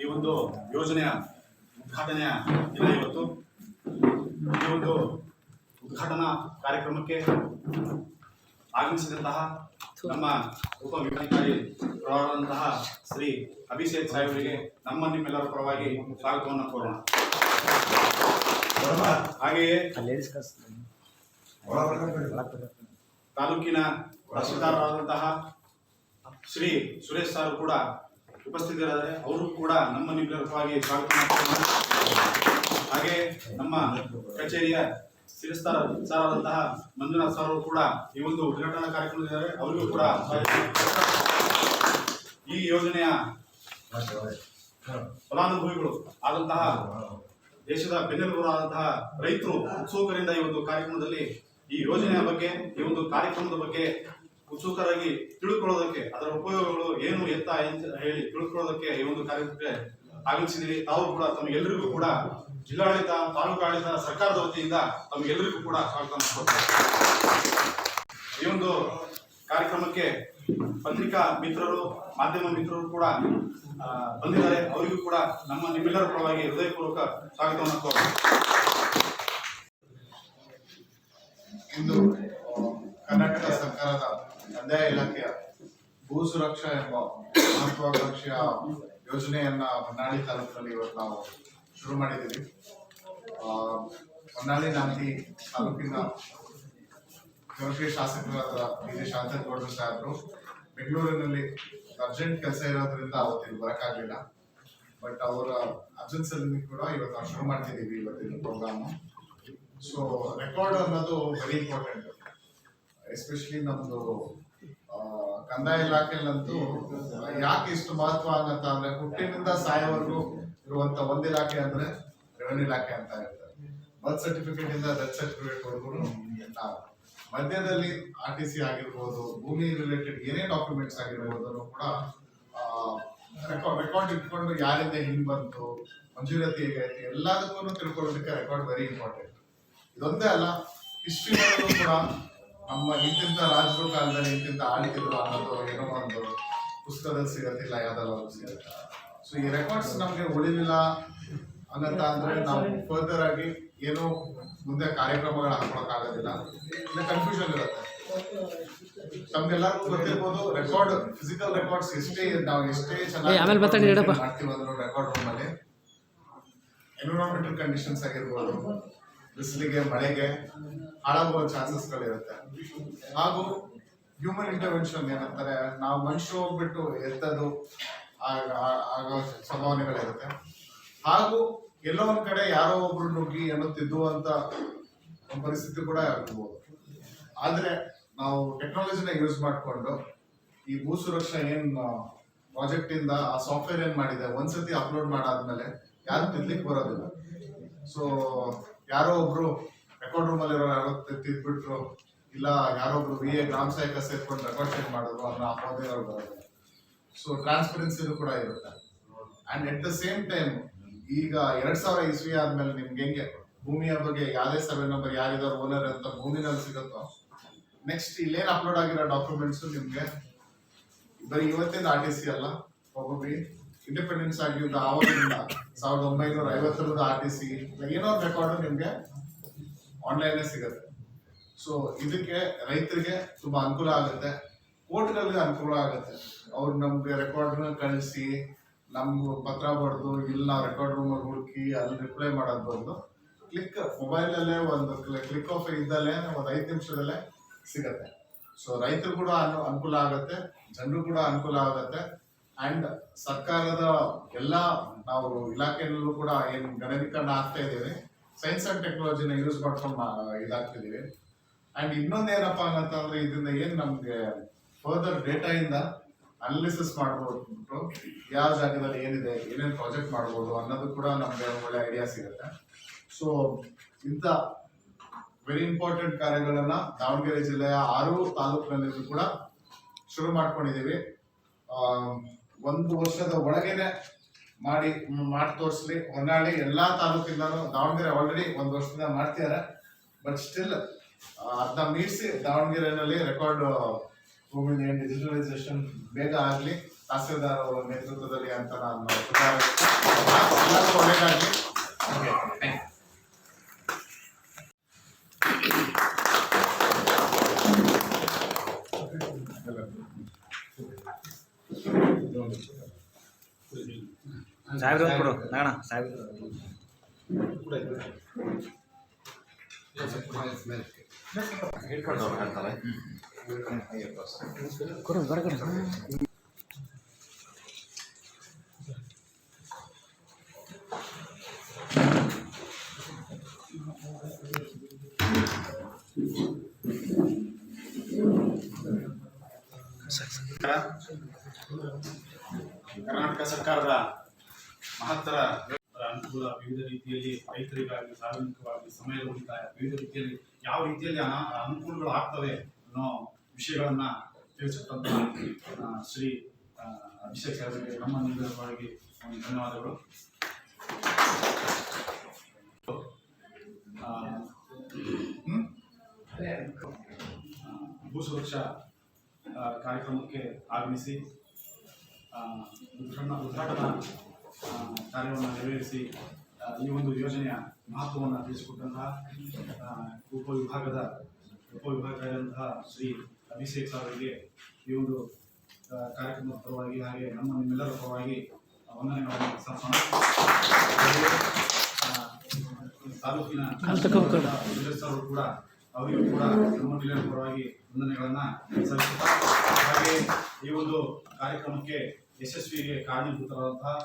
ಈ ಒಂದು ಯೋಜನೆಯ ಉದ್ಘಾಟನೆಯ ದಿನ ಇವತ್ತು. ಈ ಒಂದು ಉದ್ಘಾಟನಾ ಕಾರ್ಯಕ್ರಮಕ್ಕೆ ಆಗಮಿಸಿದಂತಹ ನಮ್ಮ ಉಪವಿಭಾಗಾಧಿಕಾರಿ ಪ್ರವಾದಂತಹ ಶ್ರೀ ಅಭಿಷೇಕ್ ಸಾಹೇಬರಿಗೆ ನಮ್ಮ ನಿಮ್ಮೆಲ್ಲರ ಪರವಾಗಿ ಸ್ವಾಗತವನ್ನು ಕೋರೋಣ. ಹಾಗೆಯೇ ತಾಲೂಕಿನ ತಹಸೀಲ್ದಾರರಾದಂತಹ ಶ್ರೀ ಸುರೇಶ್ ಸರ್ ಕೂಡ ಉಪಸ್ಥಿತರಿದ್ದಾರೆ ಅವರು ಕೂಡ ನಮ್ಮ ನಿಗ್ರಹವಾಗಿ ಸ್ವಾಗತ ಹಾಗೆ ನಮ್ಮ ಕಚೇರಿಯ ಶಿರಸ್ತಾರ ಸಾರಾದಂತಹ ಮಂಜುನಾಥ್ ಸರ್ ಕೂಡ ಈ ಒಂದು ಉದ್ಘಾಟನಾ ಕಾರ್ಯಕ್ರಮದಿದ್ದಾರೆ ಅವರಿಗೂ ಕೂಡ. ಈ ಯೋಜನೆಯ ಫಲಾನುಭವಿಗಳು ಆದಂತಹ ದೇಶದ ಬೆನ್ನೆಲುಬರಾದಂತಹ ರೈತರು ಉತ್ಸುಕರಿಂದ ಈ ಒಂದು ಕಾರ್ಯಕ್ರಮದಲ್ಲಿ ಈ ಯೋಜನೆಯ ಬಗ್ಗೆ, ಈ ಒಂದು ಕಾರ್ಯಕ್ರಮದ ಬಗ್ಗೆ ಉತ್ಸುಕರಾಗಿ ತಿಳ್ಕೊಳ್ಳೋದಕ್ಕೆ, ಅದರ ಉಪಯೋಗಗಳು ಏನು ಎತ್ತ ಹೇಳಿ ತಿಳ್ಕೊಳ್ಳೋದಕ್ಕೆ ಈ ಒಂದು ಕಾರ್ಯಕ್ರಮಕ್ಕೆ ಆಗಮಿಸಿದ್ದೀವಿ. ತಾವು ಕೂಡ ತಮಗೆಲ್ಲರಿಗೂ ಕೂಡ ಜಿಲ್ಲಾಡಳಿತ, ತಾಲೂಕಾಡಳಿತ, ಸರ್ಕಾರದ ವತಿಯಿಂದ ತಮಗೆಲ್ಲರಿಗೂ ಕೂಡ ಸ್ವಾಗತ ಈ ಒಂದು ಕಾರ್ಯಕ್ರಮಕ್ಕೆ ಪತ್ರಿಕಾ ಮಿತ್ರರು, ಮಾಧ್ಯಮ ಮಿತ್ರರು ಕೂಡ ಬಂದಿದ್ದಾರೆ. ಅವರಿಗೂ ಕೂಡ ನಮ್ಮ ನಿಮ್ಮೆಲ್ಲರ ಪರವಾಗಿ ಹೃದಯಪೂರ್ವಕ ಸ್ವಾಗತವನ್ನು ಇಂದು ಸುರಕ್ಷಾ ಎಂಬ ಮಹತ್ವಾಕಾಂಕ್ಷೆಯ ಯೋಜನೆಯನ್ನ ಹೊನ್ನಾಳಿ ತಾಲೂಕಿನಲ್ಲಿ ಇವತ್ತು ನಾವು ಶುರು ಮಾಡಿದ್ದೀವಿ. ಹೊನ್ನಾಳಿ ನಾಂದಿ ತಾಲೂಕಿನ ಜನಪ್ರಿಯ ಶಾಸಕರಾದ ಬಿ ಜೆ ಶಾಂತಗೌಡರು ಸಾಹೇಬರು ಬೆಂಗಳೂರಿನಲ್ಲಿ ಅರ್ಜೆಂಟ್ ಕೆಲಸ ಇರೋದ್ರಿಂದ ಅವತ್ತಿಗೆ ಬರೋಕ್ಕಾಗಲಿಲ್ಲ. ಬಟ್ ಅವರ ಅಬ್ಸೆನ್ಸ್ ಅಲ್ಲಿ ಕೂಡ ಇವತ್ತು ನಾವು ಶುರು ಮಾಡ್ತಿದ್ದೀವಿ ಇವತ್ತಿನ ಪ್ರೋಗ್ರಾಮು ಸೊ ರೆಕಾರ್ಡ್ ಅನ್ನೋದು ವೆರಿ ಇಂಪಾರ್ಟೆಂಟ್ ಎಸ್ಪೆಷಲಿ ನಮ್ದು ಆ, ಕಂದಾಯ ಇಲಾಖೆಯಲ್ಲಂತೂ ಯಾಕೆ ಇಷ್ಟು ಮಹತ್ವ ಆಗತ್ತ ಅಂದ್ರೆ ಹುಟ್ಟಿನಿಂದ ಸಾಯೋವರೆಗೂ ಇರುವಂತ ಒಂದ್ ಇಲಾಖೆ ಅಂದ್ರೆ ರೆವೆನ್ಯೂ ಇಲಾಖೆ ಅಂತ ಹೇಳ್ತಾರೆ. ಬರ್ತ್ ಸರ್ಟಿಫಿಕೇಟ್ ಇಂದ ಡೆತ್ ಸರ್ಟಿಫಿಕೇಟ್ ನಾವು ಮಧ್ಯದಲ್ಲಿ ಆರ್ ಟಿ ಸಿ ಆಗಿರ್ಬೋದು, ಭೂಮಿ ರಿಲೇಟೆಡ್ ಏನೇ ಡಾಕ್ಯುಮೆಂಟ್ಸ್ ಆಗಿರ್ಬೋದು ಕೂಡ ರೆಕಾರ್ಡ್ ಇಟ್ಕೊಂಡು ಯಾರಿಂದ ಹಿಂಗ್ ಬಂತು, ಮಂಜೂರತಿ ಹೇಗಾಯ್ತು ಎಲ್ಲದಕ್ಕೂ ತಿಳ್ಕೊಳ್ಳೋದಕ್ಕೆ ರೆಕಾರ್ಡ್ ವೆರಿ ಇಂಪಾರ್ಟೆಂಟ್ ಇದೊಂದೇ ಅಲ್ಲ ಹಿಸ್ಟ್ರಿ ಕೂಡ ನಮ್ಮ ಇಂತಿಂತ ರಾಜರು ಕಾಲದಲ್ಲಿ ಇಂತಿಂತ ಆಳಿದ್ರು ಅನ್ನೋದು ಏನೋ ಒಂದು ಪುಸ್ತಕದಲ್ಲಿ ಸಿಗತ್ತಿಲ್ಲ ಯಾವ್ದಾದ್ರು ಸಿಗತ್ತ. ಸೊ ಈ ರೆಕಾರ್ಡ್ಸ್ ನಮ್ಗೆ ಉಳಿಲಿಲ್ಲ ಅನ್ನಂತ ಅಂದ್ರೆ ನಾವು ಫರ್ದರ್ ಆಗಿ ಏನು ಮುಂದೆ ಕಾರ್ಯಕ್ರಮಗಳು ಹಾಕೊಳಕ್ ಆಗೋದಿಲ್ಲ ಕನ್ಫ್ಯೂಷನ್ ಇರುತ್ತೆ. ತಮ್ಗೆಲ್ಲರಿಗೂ ಗೊತ್ತಿರ್ಬೋದು ರೆಕಾರ್ಡ್ ಫಿಸಿಕಲ್ ರೆಕಾರ್ಡ್ಸ್ ಎಷ್ಟೇ ನಾವು ಎಷ್ಟೇ ಚೆನ್ನಾಗಿ ಮಾಡ್ತೀವಿ ರೆಕಾರ್ಡ್ ರೂಮ್ ಅಲ್ಲಿ ಎನ್ವಿರಾನ್ಮೆಂಟಲ್ ಕಂಡೀಷನ್ಸ್ ಆಗಿರ್ಬೋದು. ಬಿಸಿಲಿಗೆ, ಮಳೆಗೆ ಹಾಳಾಗುವ ಚಾನ್ಸಸ್ಗಳಿರುತ್ತೆ. ಹಾಗೂ ಹ್ಯೂಮನ್ ಇಂಟರ್ವೆನ್ಷನ್ ಏನಂತಾರೆ, ನಾವು ಮನುಷ್ಯರು ಹೋಗ್ಬಿಟ್ಟು ಎತ್ತದು ಆಗ- ಸಂಭಾವನೆಗಳಿರುತ್ತೆ. ಹಾಗೂ ಎಲ್ಲೋ ಒಂದ್ ಕಡೆ ಯಾರೋ ಒಬ್ರು ನುಗ್ಗಿ ಅಂತ ಒಂದು ಪರಿಸ್ಥಿತಿ ಕೂಡ ಆಗ್ಬೋದು ಆದ್ರೆ ನಾವು ಟೆಕ್ನಾಲಜಿನ ಯೂಸ್ ಮಾಡಿಕೊಂಡು ಈ ಭೂ ಸುರಕ್ಷಾ ಏನ್ ಪ್ರಾಜೆಕ್ಟ್ ಇಂದ ಆ ಸಾಫ್ಟ್ವೇರ್ ಏನ್ ಮಾಡಿದೆ, ಒಂದ್ಸತಿ ಅಪ್ಲೋಡ್ ಮಾಡಾದ್ಮೇಲೆ ಯಾರು ತಿನ್ಲಿಕ್ಕೆ ಬರೋದಿಲ್ಲ. ಸೊ ಯಾರೋ ಒಬ್ರು ರೆಕಾರ್ಡ್ ರೂಮ್ ಅಲ್ಲಿ ಯಾರೋ ತಿದ್ಬಿಟ್ರು, ಇಲ್ಲ ಯಾರೋ ಒಬ್ರು ವಿ ಎ ಗ್ರಾಮ ಸಹಾಯಕ ಸೇರ್ಕೊಂಡು ರೆಕಾರ್ಡ್ ಚೆಕ್ ಮಾಡಿದ್ರು ಅನ್ನೋ ಅಮೌಂಟ್ ಬರೋದು ಸೊ ಟ್ರಾನ್ಸ್ಪರೆನ್ಸಿನೂ ಕೂಡ ಇರುತ್ತೆ. And at the same time ಈಗ ಎರಡ್ ಸಾವಿರ ಇಸ್ವಿ ಆದ್ಮೇಲೆ ನಿಮ್ಗೆ ಹೆಂಗೆ? ಭೂಮಿಯ ಬಗ್ಗೆ ಯಾವುದೇ ಸರ್ವೆ ನಂಬರ್ ಯಾರಿದಾರ ಓನರ್ ಅಂತ ಭೂಮಿನಲ್ಲಿ ಸಿಗುತ್ತೋ? ನೆಕ್ಸ್ಟ್ ಇಲ್ಲೇನು ಅಪ್ಲೋಡ್ ಆಗಿರೋ ಡಾಕ್ಯುಮೆಂಟ್ಸ್ ನಿಮಗೆ? ಬರೀ ಇವತ್ತಿಂದ ಆರ್ ಟಿ ಸಿ ಅಲ್ಲ ಒಬ್ಬೊಬ್ಬರಿ ಇಂಡಿಪೆಂಡೆನ್ಸ್ ಆಗಿದ್ದ ಆವಾಗಿಂದ ಸಾವಿರದ ಒಂಬೈನೂರ ಐವತ್ತರದ ಆರ್ ಟಿ ಸಿ ಏನೋ ರೆಕಾರ್ಡ್ ನಿಮಗೆ ಆನ್ಲೈನ್ ಸಿಗುತ್ತೆ. ಸೊ ಇದಕ್ಕೆ ರೈತರಿಗೆ ತುಂಬಾ ಅನುಕೂಲ ಆಗುತ್ತೆ. ಕೋರ್ಟ್ಗಳಿಗೆ ಅನುಕೂಲ ಆಗುತ್ತೆ. ಅವ್ರು ನಮ್ಗೆ ರೆಕಾರ್ಡ್ನ ಕಳಿಸಿ, ನಮ್ಗೆ ಪತ್ರ ಬರೆದು ಇಲ್ಲಿ ನಾವು ರೆಕಾರ್ಡ್ ರೂಮ್ ಹುಡುಕಿ, ಅಲ್ಲಿ ರಿಪ್ಲೈ ಮಾಡೋದು ಬಂದು ಕ್ಲಿಕ್ ಮೊಬೈಲ್ ಅಲ್ಲೇ ಒಂದು ಕ್ಲಿಕ್ ಆಫ್ ಇದ್ದಲ್ಲೇ ಒಂದು ಐದು ನಿಮಿಷದಲ್ಲೇ ಸಿಗತ್ತೆ. ಸೊ ರೈತರು ಕೂಡ ಅನು- ಅನುಕೂಲ ಆಗುತ್ತೆ, ಜನರು ಕೂಡ ಅನುಕೂಲ ಆಗುತ್ತೆ. ಅಂಡ್ ಸರ್ಕಾರದ ಎಲ್ಲ ನಾವು ಇಲಾಖೆಯಲ್ಲೂ ಕೂಡ ಏನು ಗಣನೀಕರಣ ಆಗ್ತಾ ಇದ್ದೇವೆ. ಸೈನ್ಸ್ ಅಂಡ್ ಟೆಕ್ನಾಲಜಿನ ಯೂಸ್ ಮಾಡ್ಕೊಂಡು ಇದಾಗ್ತಿದ್ದೀವಿ. ಅಂಡ್ ಇನ್ನೊಂದೇನಪ್ಪ ಅಂತಂದ್ರೆ ಇದರಿಂದ ಏನು ನಮಗೆ ಫರ್ದರ್ ಡೇಟಾ ಇಂದ ಅನಾಲಿಸಿಸ್ ಮಾಡ್ಬೋದು ಯಾವ ಜಾಗದಲ್ಲಿ ಏನಿದೆ, ಏನೇನು ಪ್ರಾಜೆಕ್ಟ್ ಮಾಡ್ಬೋದು ಅನ್ನೋದು ಕೂಡ ನಮಗೆ ಒಳ್ಳೆ ಐಡಿಯಾ ಸಿಗುತ್ತೆ. ಸೊ ಇಂಥ ವೆರಿ ಇಂಪಾರ್ಟೆಂಟ್ ಕಾರ್ಯಗಳನ್ನ ದಾವಣಗೆರೆ ಜಿಲ್ಲೆಯ ಆರು ತಾಲೂಕಿನಲ್ಲಿ ಕೂಡ ಶುರು ಮಾಡ್ಕೊಂಡಿದ್ದೀವಿ. ಒಂದು ವರ್ಷದ ಒಳಗೇನೆ ಮಾಡಿ ಮಾಡಿ ತೋರಿಸ್ಲಿ. ಹೊನ್ನಾಳಿ ಎಲ್ಲಾ ತಾಲೂಕಿಂದನೂ ದಾವಣಗೆರೆ ಆಲ್ರೆಡಿ ಒಂದು ವರ್ಷದಿಂದ ಮಾಡ್ತಿದ್ದಾರೆ ಬಟ್ ಸ್ಟಿಲ್ ಅದನ್ನ ಮೀರಿಸಿ ದಾವಣಗೆರೆನಲ್ಲಿ ರೆಕಾರ್ಡ್ ಡಿಜಿಟಲೈಸೇಷನ್ ಬೇಗ ಆಗಲಿ, ತಹಸೀಲ್ದಾರ್ ಅವರ ನೇತೃತ್ವದಲ್ಲಿ ಅಂತ ನಾನು ಸುಧಾರಿಸ್ತಾ ಸಾಹೇಬ್ರು ಒಂದು ಕೊಡು ನಾಗಣ ಸಾಹೇಬ್ ಕೊಡು ಬರ ಕೊಡು ಕರ್ನಾಟಕ ಸರ್ಕಾರದ ಮಹತ್ತರ ಅನುಕೂಲ, ವಿವಿಧ ರೀತಿಯಲ್ಲಿ ರೈತರಿಗಾಗಿ ಸಾರ್ವಜನಿಕವಾಗಿ ಸಮಯದ ಉಳಿತಾಯ, ವಿವಿಧ ರೀತಿಯಲ್ಲಿ ಯಾವ ರೀತಿಯಲ್ಲಿ ಅನುಕೂಲಗಳು ಆಗ್ತವೆ ಅನ್ನೋ ವಿಷಯಗಳನ್ನ ತಿಳಿಸತಕ್ಕಂಥ ಶ್ರೀ ಅಭಿಷೇಕ್ ಅವರಿಗೆ ನಮ್ಮ ನಿರ್ಧಾರವಾಗಿ ಒಂದು ಧನ್ಯವಾದಗಳು. ಭೂ ಸುರಕ್ಷಾ ಕಾರ್ಯಕ್ರಮಕ್ಕೆ ಆಗಮಿಸಿ ಉದ್ಘಾಟನಾ ಕಾರ್ಯವನ್ನು ನೆರವೇರಿಸಿ ಈ ಒಂದು ಯೋಜನೆಯ ಮಹತ್ವವನ್ನು ತಿಳಿಸಿಕೊಟ್ಟಂತಹ ಉಪವಿಭಾಗದ ಉಪವಿಭಾಗದಂತಹ ಶ್ರೀ ಅಭಿಷೇಕ್ ಸರ್ ಅವರಿಗೆ ಈ ಒಂದು ಕಾರ್ಯಕ್ರಮದ ಪರವಾಗಿ ಹಾಗೆ ನಮ್ಮ ನಿಮ್ಮೆಲ್ಲರ ಪರವಾಗಿ ವಂದನೆಗಳನ್ನು ತಾಲೂಕಿನ ಸರ್ ಕೂಡ ಅವರಿಗೂ ಕೂಡ ನಮ್ಮ ಪರವಾಗಿ ವಂದನೆಗಳನ್ನು ಸಲ್ಲಿಸುತ್ತಾ ಹಾಗೆ ಈ ಒಂದು ಕಾರ್ಯಕ್ರಮಕ್ಕೆ ಯಶಸ್ವಿಗೆ ಕಾರಣೀಭೂತರಾದಂತಹ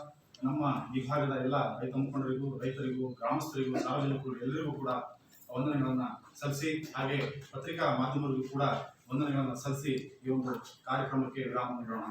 ನಮ್ಮ ಈ ಭಾಗದ ಎಲ್ಲ ರೈತ ಮುಖಂಡರಿಗೂ, ರೈತರಿಗೂ, ಗ್ರಾಮಸ್ಥರಿಗೂ, ಸಾರ್ವಜನಿಕರು ಎಲ್ಲರಿಗೂ ಕೂಡ ವಂದನೆಗಳನ್ನ ಸಲ್ಲಿಸಿ ಹಾಗೆ ಪತ್ರಿಕಾ ಮಾಧ್ಯಮರಿಗೂ ಕೂಡ ವಂದನೆಗಳನ್ನ ಸಲ್ಲಿಸಿ ಈ ಒಂದು ಕಾರ್ಯಕ್ರಮಕ್ಕೆ ವಿರಾಮ ನೀಡೋಣ.